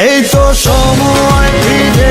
এই তো সময় ফিরে